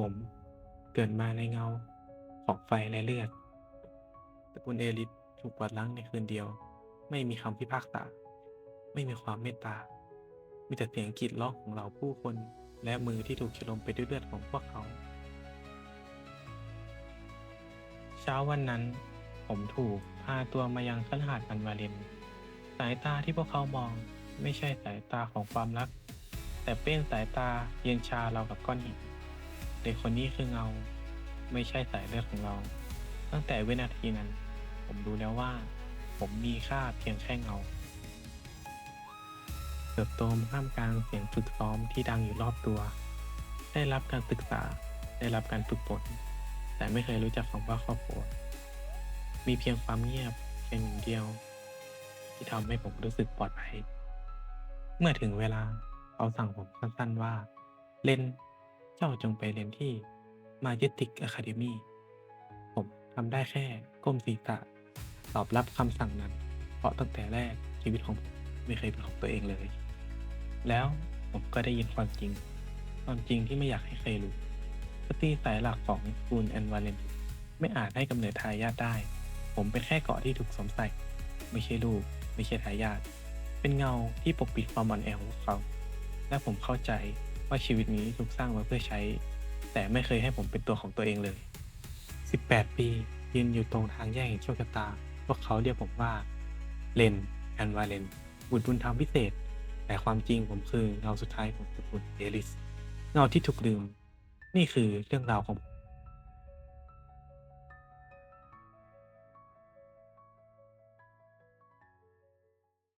ผมเกิดมาในเงาของไฟและเลือดตระกูลเอลิสถูกกวาดล้างในคืนเดียว ไม่มีคำพิพากษา ไม่มีความเมตตา มีแต่เสียงกรีดร้องของเราผู้คน และมือที่ถูกฉลมไปด้วยเลือดของพวกเขา เช้าวันนั้น ผมถูกพาตัวมายังคฤหาสน์อันวาเลนสายตาที่พวกเขามองไม่ใช่สายตาของความรัก แต่เป็นสายตาเย็นชาเรากับก้อนหิน เด็กคนนี้คือเงา ไม่ใช่สายเลือดของเรา ตั้งแต่วินาทีนั้น ผมรู้แล้วว่า ผมมีค่าเพียงแค่เงาเติบโตมาท่ามกลางเสียงฝึกซ้อมที่ดังอยู่รอบตัว ได้รับการศึกษา ได้รับการฝึกฝนแต่ไม่เคยรู้จักคำว่าครอบครัว มีเพียงความเงียบเพียงหนึ่งเดียว ที่ทำให้ผมรู้สึกปลอดภัย เมื่อถึงเวลาเขาสั่งผมสั้นๆว่า เล่น เจ้าจงไปเรียนที่มาเ e ติกอะคาเดมีผมทำได้แค่ก้มศีรษะตอบรับคำสั่งนั้น เพราะตั้งแต่แรกชีวิตของผมไม่เคยเป็นของตัวเองเลย แล้วผมก็ได้ยินความจริง ความจริงที่ไม่อยากให้ใครรู้สตรีสายหลักของคูนแอนวาเลนไม่อาจให้กำเนิดทายาทได้ ผมเป็นแค่เกาะที่ถูกสวมใส่ ไม่ใช่ลูก ไม่ใช่ทายาทเป็นเงาที่ปกปิดความอ่อนแอของเขา และผมเข้าใจ ว่าชีวิตนี้ถูกสร้างมาเพื่อใช้ แต่ไม่เคยให้ผมเป็นตัวของตัวเองเลย 18 ปียืนอยู่ตรงทางแยกแห่งโชคชะตา พวกเขาเรียกผมว่าเลนแอนวาเลนบุตรบุญธรรมพิเศษ แต่ความจริงผมคือเงาสุดท้ายของตระกูลเอลิส เงาที่ถูกลืม นี่คือเรื่องราวของผม